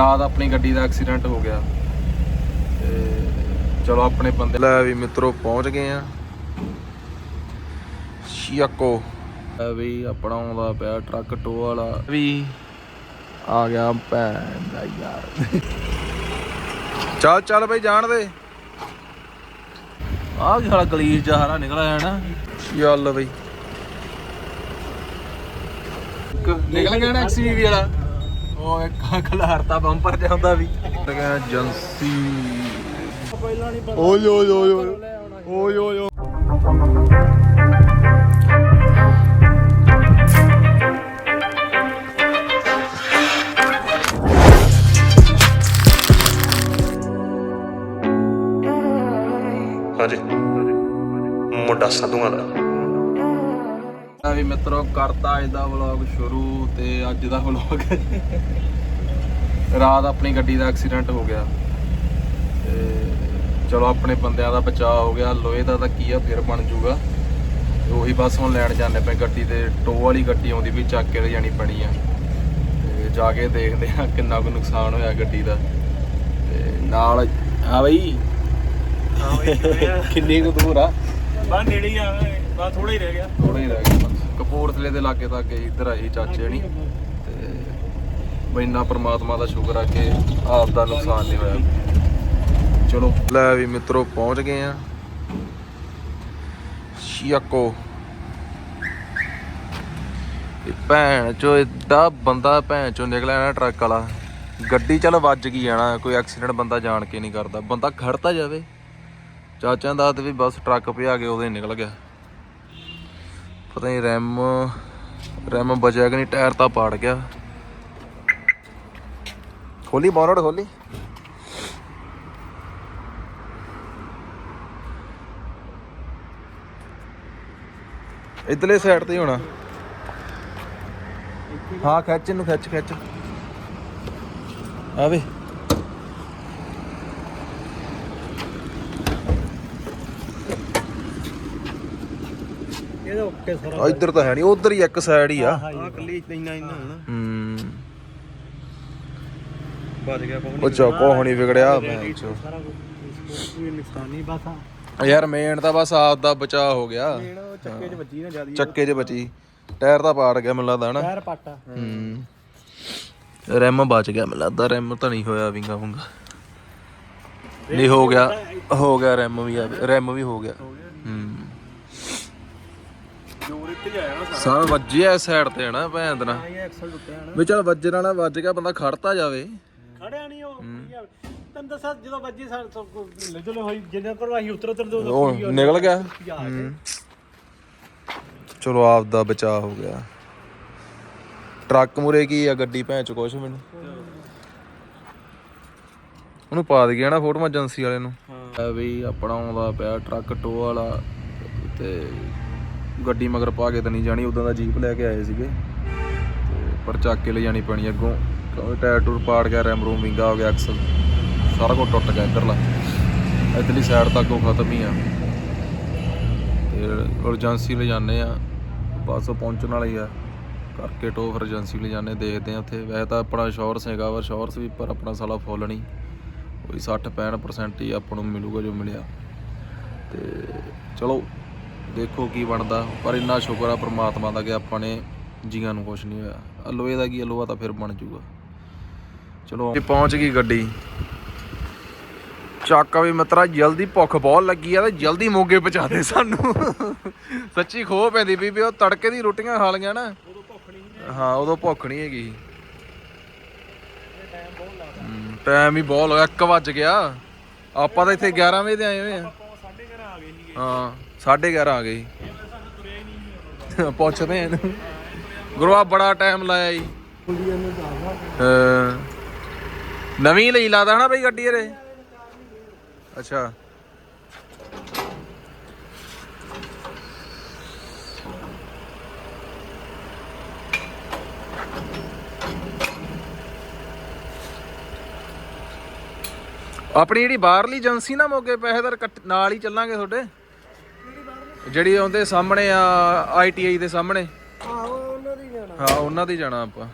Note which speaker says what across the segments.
Speaker 1: ਰਾਤ ਆਪਣੀ ਗੱਡੀ ਦਾ ਐਕਸੀਡੈਂਟ ਹੋ ਗਿਆ। ਤੇ ਚਲੋ ਆਪਣੇ ਬੰਦੇ ਲੈ ਵੀ ਮਿੱਤਰੋ ਪਹੁੰਚ ਗਏ ਆ। ਸ਼ੀਆਕੋ। ਵੀ ਆਪਣਾ ਆਉਂਦਾ ਪਿਆ ਟਰੱਕ ਟੋ ਵਾਲਾ। ਵੀ ਆ ਗਿਆ ਭੈਣ ਦਾ ਯਾਰ। ਚੱਲ ਚੱਲ ਬਈ ਜਾਣ ਦੇ। ਆ ਕੀ ਹਾਲਾ ਗਲੀਜ ਜਿਹਾ ਹਰਾ ਨਿਕਲ ਆਇਆ ਨਾ। ਚੱਲ ਬਈ। ਨਿਕਲ ਗਿਆ ਨਾ ਐਕਸਯੂਵੀ ਵਾਲਾ। ਉਹ ਇੱਕ ਖਲਾਰਤਾ ਬੰਪਰ ਤੇ ਹੁੰਦਾ ਵੀ। ਤੇ ਕਹਿੰਦਾ ਏਜੰਸੀ ਓਏ ਓਏ ਓਏ ਓਏ। ਓਏ ਓਏ ਓਏ।
Speaker 2: ਹਾਂਜੀ। ਮੁੰਡਾ ਸਾਧੂਆਂ ਦਾ।
Speaker 1: ਆ ਵੀ ਮਿੱਤਰੋ ਕਰਤਾ ਅੱਜ ਦਾ ਵਲੌਗ ਸ਼ੁਰੂ ਤੇ ਅੱਜ ਦਾ ਵਲੌਗ ਰਾਤ ਆਪਣੀ ਗੱਡੀ ਦਾ ਐਕਸੀਡੈਂਟ ਹੋ ਗਿਆ। ਤੇ ਚਲੋ ਆਪਣੇ ਬੰਦਿਆਂ ਦਾ ਬਚਾਅ ਹੋ ਗਿਆ। ਲੋਹੇ ਦਾ ਤਾਂ ਕੀ ਆ ਫਿਰ ਬਣ ਜੂਗਾ। ਤੇ ਉਹੀ ਬਸ ਹੁਣ ਲੈਣ ਜਾਂਦੇ ਪਏ ਗੱਡੀ ਤੇ। ਟੋ ਵਾਲੀ ਗੱਡੀ ਆਉਂਦੀ ਵੀ ਚੱਕ ਕੇ ਲੈ ਜਾਣੀ ਪੈਣੀ ਆ। ਤੇ ਜਾ ਕੇ ਦੇਖਦੇ ਆ ਕਿੰਨਾ ਕੁ ਨੁਕਸਾਨ ਹੋਇਆ ਗੱਡੀ ਦਾ। ਤੇ ਨਾਲ ਆ ਬਈ। ਕਿੰਨੀ ਕੁ ਦੂਰ ਆ?
Speaker 3: ਬਾ ਨੇੜੇ ਆ ਬਾ ਥੋੜਾ ਹੀ ਰਹਿ ਗਿਆ।
Speaker 1: ਥੋੜਾ ਹੀ ਰਹਿ ਗਿਆ। ਕਪੂਰਥਲੇ ਦੇ ਲਾਗੇ ਤੱਕ ਹੀ ਇੱਧਰ ਆਈ ਚਾਚੇ ਨਹੀਂ ਤੇ ਬਈ ਇੰਨਾ ਪ੍ਰਮਾਤਮਾ ਦਾ ਸ਼ੁਕਰ ਆ ਕਿ ਆਪ ਦਾ ਨੁਕਸਾਨ ਨਹੀਂ ਹੋਇਆ। ਚਲੋ, ਲੈ ਵੀ ਮਿੱਤਰੋ, ਪਹੁੰਚ ਗਏ ਆ। ਸ਼ੀਆਕੋ। ਇਹ ਭੈਣ ਚੋ ਏਡਾ ਬੰਦਾ ਭੈਣ ਚੋ ਨਿਕਲਿਆ ਨਾ ਟਰੱਕ ਵਾਲਾ। ਗੱਡੀ ਚੱਲ ਵੱਜ ਗਈ ਆਣਾ ਕੋਈ ਐਕਸੀਡੈਂਟ ਬੰਦਾ ਜਾਣ ਕੇ ਨਹੀਂ ਕਰਦਾ। ਬੰਦਾ ਖੜਤਾ ਜਾਵੇ। ਚਾਚਾ ਦਾ ਤੇ ਵੀ ਬਸ ਟਰੱਕ ਭਜਾ ਕੇ ਉਹਦੇ ਨਿਕਲ ਗਿਆ। ਪਤਾ ਨਹੀਂ ਰੈਮ ਰੈਮ ਬਚਿਆ ਕਿ ਨਹੀਂ ਟਾਇਰ ਤਾਂ ਪਾੜ ਗਿਆ। ਖੋਲੀ ਬੋਨਟ ਖੋਲੀ। ਇਧਰਲੇ ਸਾਈਡ ਤੇ ਹੋਣਾ। ਹਾਂ, ਖਿੱਚ ਇਹਨੂੰ, ਖਿੱਚ ਖਿੱਚ। ਆਵੇ
Speaker 3: ਇਹਦਾ ਓਕੇ ਸਾਰਾ
Speaker 1: ਇੱਧਰ ਤਾਂ ਹੈ ਨਹੀਂ ਉਧਰ ਹੀ ਇੱਕ ਸਾਈਡ ਹੀ ਆ।
Speaker 3: ਆ ਕੱਲੀ ਇੰਨਾ ਇੰਨਾ ਹੋਣਾ।
Speaker 1: ਹੂੰ।
Speaker 3: ਬਚ ਗਿਆ ਕੋਈ
Speaker 1: ਉਹ ਚੋਕੋ ਹੁਣੀ ਵਿਗੜਿਆ ਮੈਂ ਚੋ
Speaker 3: ਸਾਰਾ ਕੁਝ ਕੋਈ ਨੁਕਸਾਨ ਨਹੀਂ ਬਸ ਆ।
Speaker 1: ਯਾਰ ਮੇਨ ਤਾਂ ਬਸ ਆਪ ਦਾ ਬਚਾਅ ਹੋ ਗਿਆ।
Speaker 3: ਉਹ ਚੱਕੇ 'ਚ ਵੱਜੀ ਨਾ ਜਿਆਦੀ।
Speaker 1: ਚੱਕੇ 'ਚ ਬਚੀ ਟਾਇਰ ਤਾਂ ਪਾੜ ਗਿਆ ਮੈਨੂੰ ਲੱਗਦਾ ਹਨਾ।
Speaker 3: ਪੈਰ ਪਾਟਾ।
Speaker 1: ਹੂੰ। ਰੈਮ ਬਚ ਗਿਆ ਮੈਨੂੰ ਲੱਗਦਾ ਰੈਮ ਤਾਂ ਨਹੀਂ ਹੋਇਆ ਵਿੰਗਾ ਵੁੰਗਾ ਨਹੀਂ ਹੋ ਗਿਆ ਹੋ। ਗਿਆ ਰੈਮ ਵੀ ਆ ਰੈਮ ਵੀ ਹੋ ਗਿਆ।
Speaker 3: ਜੋਰ ਇੱਥੇ ਆਇਆ ਨਾ
Speaker 1: ਸਾਰਾ ਵੱਜਿਆ ਸਾਈਡ ਤੇ ਨਾ ਭੈਣ ਦਾ
Speaker 3: ਇਹ ਐਕਸਲ ਟੁੱਟਿਆ ਨਾ
Speaker 1: ਵੀ ਚੱਲ ਵੱਜਣ ਵਾਲਾ ਵੱਜ ਗਿਆ ਬੰਦਾ ਖੜਤਾ ਜਾਵੇ।
Speaker 3: ਖੜਿਆ ਨਹੀਂ ਉਹ ਯਾਰ, ਤੈਨੂੰ ਦੱਸਾਂ ਜਦੋਂ ਵੱਜੀ ਸਾ ਲੱਜਲੇ ਹੋਈ ਜਿੰਨਾ ਕਰੋ ਅਸੀਂ ਉਤਰ ਉਤਰ ਦੋ
Speaker 1: ਉਹ ਨਿਕਲ ਗਿਆ। ਹੂੰ। ਚਲੋ ਆਪ ਦਾ ਬਚਾਅ ਹੋ ਗਿਆ। ਟਰੱਕ ਮੁਰੇ ਕੀ ਆ ਗੱਡੀ ਭੈਣ ਚ ਕੁਛ ਮੈਨੂੰ ਉਹਨੂੰ ਪਾ ਦੇ ਗਿਆ ਨਾ ਫੋਟੋ ਏਜੰਸੀ ਵਾਲੇ ਨੂੰ। ਵੀ ਆਪਣਾ ਆਉਂਦਾ ਪਿਆ ਟਰੱਕ ਟੋ ਵਾਲਾ ਤੇ ਗੱਡੀ ਮਗਰ ਪਾ ਕੇ ਤਾਂ ਨਹੀਂ ਜਾਣੀ, ਉਦਾਂ ਦਾ ਜੀਪ ਲੈ ਕੇ ਆਏ ਸੀਗੇ। ਤੇ ਪਰ ਚੱਕ ਕੇ ਲੈ ਜਾਣੀ ਪੈਣੀ ਅੱਗੋਂ। ਟਾਇਰ ਟੂਰ ਪਾੜ ਗਿਆ, ਰੈਮ ਰੂਮ ਵਿੰਗਾ ਹੋ ਗਿਆ ਐਕਸਲ ਸਾਰਾ ਕੁਝ ਟੁੱਟ ਗਿਆ ਇੱਧਰਲਾ। ਇੱਧਰਲੀ ਸਾਈਡ ਤੱਕ ਉਹ ਖਤਮ ਹੀ ਆ। ਤੇ ਏਜੰਸੀ ਲੈ ਜਾਂਦੇ ਆ। ਬਸ ਪਹੁੰਚਣ ਵਾਲੀ ਆ। ਕਰਕੇ ਟੋ ਫਿਰ ਏਜੰਸੀ ਲੈ ਜਾਂਦੇ, ਦੇਖਦੇ ਆ ਉੱਥੇ। ਵੈਸੇ ਤਾਂ ਆਪਣਾ ਇੰਸ਼ੋਰੈਂਸ ਹੈਗਾ ਵਾ ਇੰਸ਼ੋਰੈਂਸ ਵੀ ਪਰ ਆਪਣਾ ਸਾਲਾ ਫੁੱਲ ਨਹੀਂ। ਕੋਈ 60 65% ਹੀ ਆਪਾਂ ਨੂੰ ਮਿਲੂਗਾ ਜੋ ਮਿਲਿਆ। ਤੇ ਚਲੋ ਦੇਖੋ ਕੀ ਬਣਦਾ ਪਰ ਇੰਨਾ ਸ਼ੁਕਰ ਆ ਪ੍ਰਮਾਤਮਾ ਦਾ ਕਿ ਆਪਾਂ ਨੇ ਜੀਆਂ ਨੂੰ ਕੁਝ ਨਹੀਂ ਹੋਇਆ। ਆਹ ਦਾ ਕੀ ਆ, ਤਾਂ ਫਿਰ ਬਣ ਜਾਊਗਾ। ਚਲੋ ਇਹ ਪਹੁੰਚ ਗਈ ਗੱਡੀ। ਚਾਕਾ ਵੀ ਮਿੱਤਰਾ ਜਲਦੀ ਭੁੱਖ ਬਹੁਤ ਲੱਗੀ ਆ ਤੇ ਜਲਦੀ ਮੋਗੇ ਪਹੁੰਚਾ ਦੇ ਸਾਨੂੰ। ਸੱਚੀ ਖੋਹ ਪੈਂਦੀ ਵੀ ਉਹ ਤੜਕੇ ਦੀ ਰੋਟੀਆਂ ਖਾ ਲਈਆਂ ਨਾ।
Speaker 3: ਉਦੋਂ ਭੁੱਖ ਨਹੀਂ
Speaker 1: ਹਾਂ ਉਦੋਂ ਭੁੱਖ ਨਹੀਂ ਹੈਗੀ ਟਾਈਮ ਹੀ ਬਹੁਤ ਲੱਗਾ 1 ਵੱਜ ਗਿਆ। ਆਪਾਂ ਤਾਂ ਇੱਥੇ 11 ਵਜੇ ਦੇ ਆਏ ਹੋਏ ਆ। ਹਾਂ। 11:30 ਆ ਗਏ
Speaker 3: ਇਹ
Speaker 1: ਪੁੱਛਦੇ ਆ ਇਹਨੂੰ। ਗੁਰੂਆ ਬੜਾ ਟਾਈਮ ਲਾਇਆ ਜੀ।
Speaker 3: ਕੁੰਡੀਆਂ
Speaker 1: ਹਾਂ ਨਵੀਂ ਲਈ ਲਾਦਾ ਹਨਾ ਬਈ ਗੱਡੀ ਇਹਦੇ? ਅੱਛਾ। ਆਪਣੀ ਜਿਹੜੀ ਬਾਹਰਲੀ ਏਜੰਸੀ ਨਾ ਮੋਗੇ ਪੈਸੇਦਾਰ ਕੱਟ- ਨਾਲ ਹੀ ਚੱਲਾਂਗੇ ਤੁਹਾਡੇ। ਜਿਹੜੀ ਉਹਦੇ ਸਾਹਮਣੇ ਆ ਆਈਟੀਆਈ ਦੇ ਸਾਹਮਣੇ?
Speaker 3: ਆਹੋ ਉਹਨਾਂ ਦੀ ਜਾਣਾ।
Speaker 1: ਹਾਂ ਉਹਨਾਂ ਦੀ ਜਾਣਾ ਆਪਾਂ।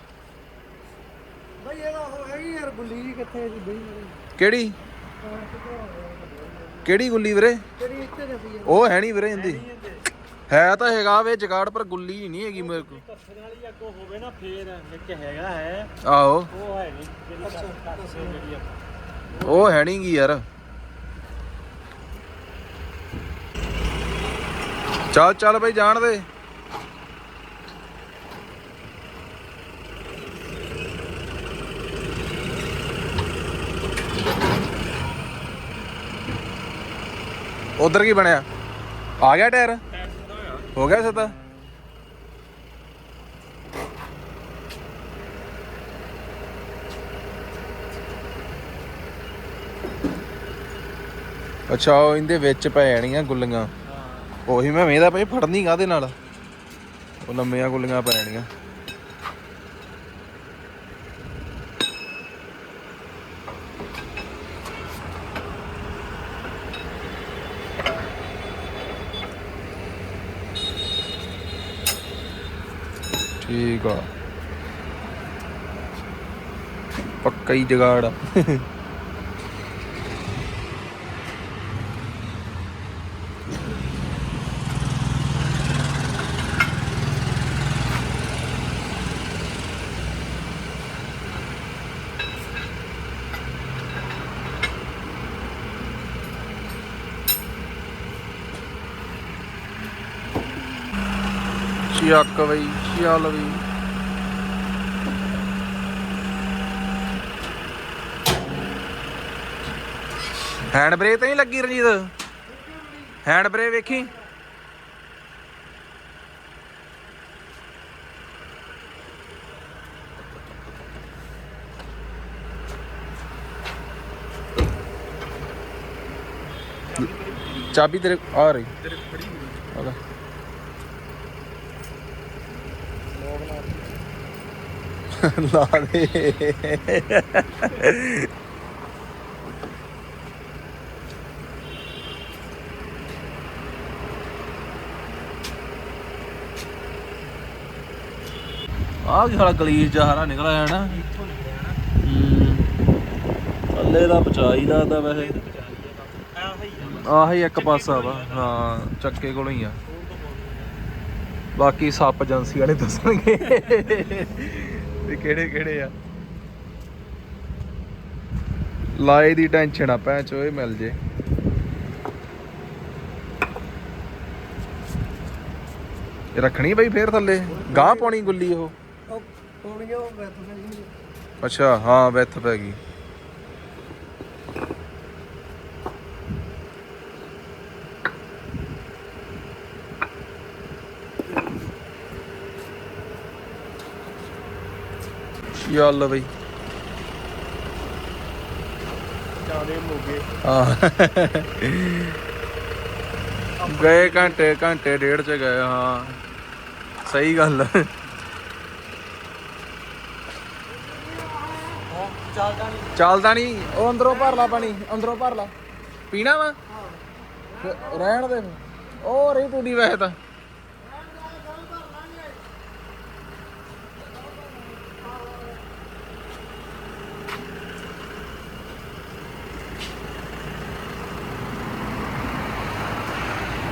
Speaker 3: ਬਈ ਇਹਦਾ ਉਹ ਹੈਗੀ ਯਾਰ ਗੁੱਲੀ ਜੀ ਕਿੱਥੇ ਜੀ ਬਈ?
Speaker 1: ਕਿਹੜੀ? ਕਿਹੜੀ ਗੁੱਲੀ ਵੀਰੇ?
Speaker 3: ਕਿਹੜੀ ਇੱਥੇ ਰਹੀ
Speaker 1: ਉਹ ਹੈ ਨਹੀਂ ਵੀਰੇ ਹੁੰਦੀ ਹੈ ਤਾਂ ਹੈਗਾ ਵੇ ਜਗਾੜ ਪਰ ਗੁੱਲੀ ਨਹੀਂ ਹੈਗੀ ਮੇਰੇ ਕੋਲ।
Speaker 3: ਕੱਸਣ ਵਾਲੀ ਅੱਗੋਂ ਹੋਵੇ ਨਾ ਫੇਰ ਵਿੱਚ ਹੈਗਾ ਹੈ।
Speaker 1: ਆਹੋ।
Speaker 3: ਉਹ ਹੈ ਨਹੀਂ ਜਿਹੜੀ ਕੱਸੇ ਜਿਹੜੀ ਆ।
Speaker 1: ਉਹ ਹੈ ਨਹੀਂ ਗੀ ਯਾਰ। ਚੱਲ ਚੱਲ ਬਈ, ਜਾਣ ਦੇ। ਉਧਰ ਕੀ ਬਣਿਆ? ਆ ਗਿਆ ਟਾਇਰ? ਹੋ ਗਿਆ ਸਤਾ ਅੱਛਾ, ਉਹ ਇਹਦੇ ਵਿੱਚ ਪੈ ਜਾਣੀਆਂ ਗੁੱਲੀਆਂ। ਉਹੀ ਮੈਂ ਵੇਂਦਾ ਪਈ ਫੜਨੀ ਕਾਦੇ ਨਾਲ? ਉਹ ਲੰਮੀਆਂ ਗੁੱਲੀਆਂ ਪੈ ਠੀਕ ਆ। ਪੱਕਾ ਹੀ ਜਗਾੜ ਚੱਕ ਬਈ? ਚੱਲ ਬਈ? ਹੈਂਡ ਬ੍ਰੇਕ ਤਾਂ ਨਹੀਂ ਲੱਗੀ ਰਣਜੀਤ? ਹੈਂਡ ਬ੍ਰੇਕ ਵੇਖੀ? ਚਾਬੀ ਤੇਰੇ ਆ ਰਹੀ। ਤੇਰੇ ਫੜੀ ਲਾ ਦੇ ਆਹ ਕੀ ਸਾਲਾ ਗਲੀਜ ਜਿਹਾ ਹਰਾ ਨਿਕਲ ਆਇਆ ਨਾ। ਥੱਲੇ ਦਾ ਬਚਾਈ ਲੱਗਦਾ ਵੈਸੇ। ਆਹੀ ਇੱਕ ਪਾਸਾ ਵਾ। ਹਾਂ, ਚੱਕੇ ਕੋਲੋਂ ਹੀ ਆ। ਬਾਕੀ ਸੱਪ ਏਜੰਸੀ ਵਾਲੇ ਦੱਸਣਗੇ। ਵੀ ਕਿਹੜੇ ਕਿਹੜੇ ਆ। ਲਾਏ ਦੀ ਟੈਨਸ਼ਨ ਆ ਭੈਣ ਚੋ ਇਹ ਮਿਲ ਜੇ। ਇਹ ਰੱਖਣੀ ਬਈ ਫੇਰ ਥੱਲੇ? ਗਾਂ ਪਾਉਣੀ ਗੁੱਲੀ ਉਹ?
Speaker 3: ਉਹ ਪੌਣੀਆਂ ਉਹ ਬੈਠ ਗਈ।
Speaker 1: ਅੱਛਾ ਹਾਂ ਵਿੱਥ ਪੈ ਗਈ। ਚੱਲ ਬਈ
Speaker 3: ਚਾਲੇ ਮੋਗੇ
Speaker 1: ਹਾਂ ਗਏ ਘੰਟੇ ਘੰਟੇ ਡੇਢ ਚ ਗਏ ਹਾਂ ਸਹੀ ਗੱਲ ਹੈ।
Speaker 3: ਚੱਲਦਾ ਨਹੀਂ
Speaker 1: ਚੱਲਦਾ ਨਹੀਂ ਉਹ ਅੰਦਰੋਂ ਭਰ ਲਾ ਪਾਣੀ ਅੰਦਰੋਂ ਭਰ ਲਾ ਪੀਣਾ ਵਾ ਫਿਰ ਰਹਿਣ ਦੇ ਫਿਰ। ਉਹ ਰਹੀ ਟੂਡੀ ਵੈਸੇ ਤਾਂ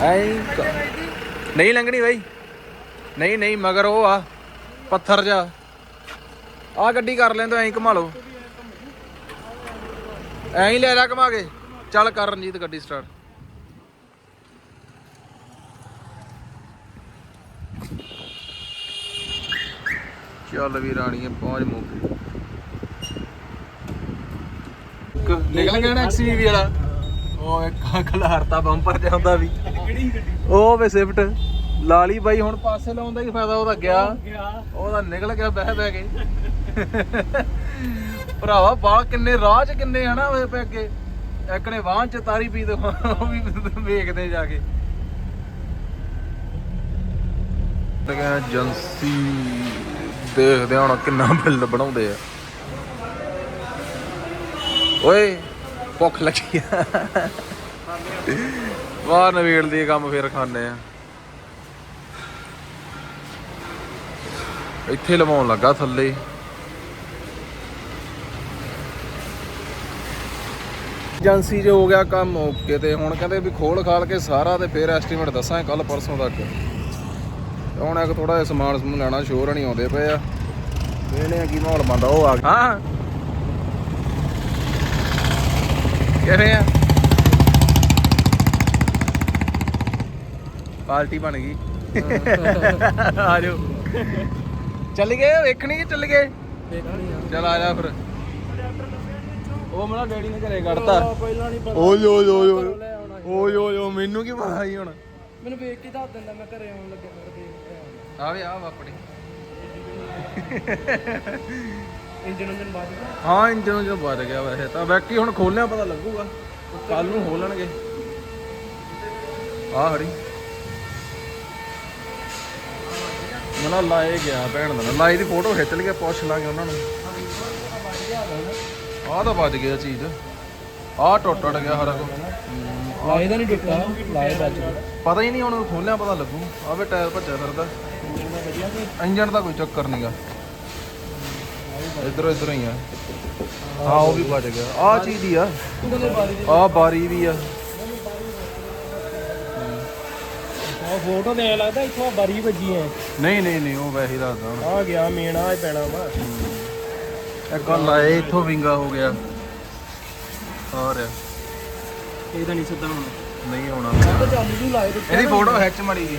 Speaker 1: ਐਂ ਨਹੀਂ ਲੰਘਣੀ ਬਾਈ। ਨਹੀਂ ਨਹੀਂ, ਮਗਰ ਉਹ ਆ, ਪੱਥਰ ਜਾ ਆ ਗੱਡੀ ਕਰ ਲੈਂਦੇ ਐਂ ਘੁਮਾ ਲਓ। ਐਂ ਹੀ ਲੈ ਜਾ ਘੁਮਾ ਕੇ। ਚੱਲ ਕਰ ਰਣਜੀਤ ਗੱਡੀ ਸਟਾਰਟ ਚੱਲ ਵੀ ਰਾਣੀਏ ਪਹੁੰਚ ਮੋਗੇ ਨਿਕਲ ਗਿਆ ਨਾ ਐਕਸਯੂਵੀ ਵਾਲਾ। ਉਹ ਇੱਕ ਖਲਾਰਤਾ ਬੰਪਰ ਜਾਂਦਾ ਵੀ।
Speaker 3: ਕਿਹੜੀ ਗੱਡੀ
Speaker 1: ਉਹ ਵੇ ਸਿਫਟ। ਲਾਲੀ ਬਾਈ ਹੁਣ ਪਾਸੇ ਲਾਉਂਦਾ ਹੀ ਫਾਇਦਾ ਉਹਦਾ ਗਿਆ। ਉਹਦਾ ਨਿਕਲ ਗਿਆ ਬਹਿ ਬਹਿ ਕੇ। ਭਰਾਵਾ ਬਾਲ ਕਿੰਨੇ ਰਾਹ ਚ ਕਿੰਨੇ ਹਨਾ ਹੋਏ ਪਏ ਅੱਗੇ। ਇੱਕ ਨੇ ਵਾਹਨ ਚ ਤਾਰੀ ਪੀ ਤੇ ਉਹ ਵੀ ਵੇਖਦੇ ਜਾ ਕੇ। ਲਗਾ ਏਜੰਸੀ ਦੇਖਦੇ ਹੁਣ ਕਿੰਨਾ ਬਿੱਲ ਬਣਾਉਂਦੇ ਆ। ਓਏ ਭੁੱਖ ਲੱਗੀ ਆ। ਵਾਹ ਨਵੇੜ ਦੀ ਕੰਮ ਫੇਰ ਖਾਣੇ ਆ। ਇੱਥੇ ਲਵਾਉਣ ਲੱਗਾ ਥੱਲੇ। ਏਜੰਸੀ 'ਚ ਹੋ ਗਿਆ ਕੰਮ ਓਕੇ ਤੇ ਹੁਣ ਕਹਿੰਦੇ ਵੀ ਖੋਲ ਖਾਲ ਕੇ ਸਾਰਾ ਤੇ ਫਿਰ ਐਸਟੀਮੇਟ ਦੱਸਾਂ ਕੱਲ ਪਰਸੋਂ ਤੱਕ। ਹੁਣ ਇੱਕ ਥੋੜਾ ਜਿਹਾ ਸਮਾਨ ਸਮੂਨ ਲੈਣਾ, ਸ਼ੋਰ ਨਹੀਂ ਆਉਂਦੇ ਪਏ ਆ। ਵੇਖਦੇ ਆ ਕੀ ਮਾਹੌਲ ਬੰਦਾ ਉਹ ਆ ਗਿਆ। ਹਾਂ। ਕਿਵੇਂ ਆ? ਪਾਰਟੀ ਬਣ ਗਈ। ਆ ਜਾਓ। ਚੱਲ ਗਏ ਵੇਖਣੀ ਕਿ ਚੱਲ ਗਏ? ਚੱਲ ਆ ਜਾ ਫਿਰ। ਉਹ ਮੇਰਾ ਡੈਡੀ ਨੇ ਘਰੇ ਕੱਢਤਾ।
Speaker 3: ਪਹਿਲਾਂ ਨਹੀਂ
Speaker 1: ਓਏ ਓਏ ਓਏ ਓਏ। ਓਏ ਓਏ ਓਏ ਮੈਨੂੰ ਕੀ ਪਤਾ ਸੀ ਹੁਣ?
Speaker 3: ਮੈਨੂੰ ਵੇਖ ਕੇ ਦੱਸ ਦਿੰਦਾ ਮੈਂ ਘਰੇ ਆਉਣ ਲੱਗਿਆ ਮੇਰੇ ਦੇਖ
Speaker 1: ਆਵੇ ਆ ਵਾਪੜੀ।
Speaker 3: ਇੰਜਨ ਇੰਜਨ ਬਾਜ
Speaker 1: ਹਾਂ ਇੰਜਨ ਜੋ ਵੱਜ ਗਿਆ ਵੈਸੇ ਤਾਂ। ਬਾਕੀ ਹੁਣ ਖੋਲਿਆ ਪਤਾ ਲੱਗੂਗਾ। ਕੱਲ ਨੂੰ ਖੋਲਣਗੇ ਆ ਹੜੀ ਮਨਾ ਲਾਏ ਗਿਆ ਭੈਣ ਦਾ। ਲਾਈ ਦੀ ਫੋਟੋ ਖਿੱਚ ਲਈਏ ਪੁੱਛ ਲਾਂਗੇ ਉਹਨਾਂ ਨੂੰ। ਆਹ ਤਾਂ ਵੱਜ ਗਿਆ ਚੀਜ਼। ਆਹ ਟੁੱਟ ਟੁੱਟ ਗਿਆ ਸਾਰਾ ਕੁਝ
Speaker 3: ਲਾਏ ਦਾ ਨਹੀਂ ਟੁੱਟਾ ਲਾਏ ਬਾਜ
Speaker 1: ਪਤਾ ਹੀ ਨਹੀਂ ਹੁਣ ਖੋਲਿਆ ਪਤਾ ਲੱਗੂ। ਆਵੇ ਟਾਇਰ ਭੱਜਿਆ ਫਿਰਦਾ। ਇੰਜਨ ਦਾ ਕੋਈ ਚੱਕਰ ਨਹੀਂਗਾ ਇਧਰੋਂ ਇਧਰੋਂ ਹੀ ਆ। ਹਾਂ ਉਹ ਵੀ ਵੱਜ ਗਿਆ। ਆਹ ਚੀਜ਼ ਦੀ ਆ ਆਹ ਬਾਰੀ ਵੀ ਆ।
Speaker 3: ਉਹ ਫੋਟੋ ਦੇ ਲੱਗਦਾ ਇੱਥੋਂ ਬਰੀ ਵੱਜੀ ਐ।
Speaker 1: ਨਹੀਂ ਨਹੀਂ ਨਹੀਂ ਉਹ ਵੈਸੇ ਹੀ ਦੱਸਦਾ ਹੁਣ
Speaker 3: ਆ ਗਿਆ ਮੇਨ ਆ ਪੈਣਾ ਵਾ।
Speaker 1: ਇੱਕ ਗੱਲ ਆਏ ਇੱਥੋਂ ਵਿੰਗਾ ਹੋ ਗਿਆ। ਹੋਰ
Speaker 3: ਇਹ ਤਾਂ ਨਹੀਂ ਸਿੱਧਾ ਹੋਣਾ।
Speaker 1: ਨਹੀਂ ਹੋਣਾ
Speaker 3: ਤਾਂ ਚਾਲੂ ਨੂੰ ਲਾਏ ਤੇ
Speaker 1: ਇਹਦੀ ਫੋਟੋ ਖਿੱਚ ਮੜੀ ਜੀ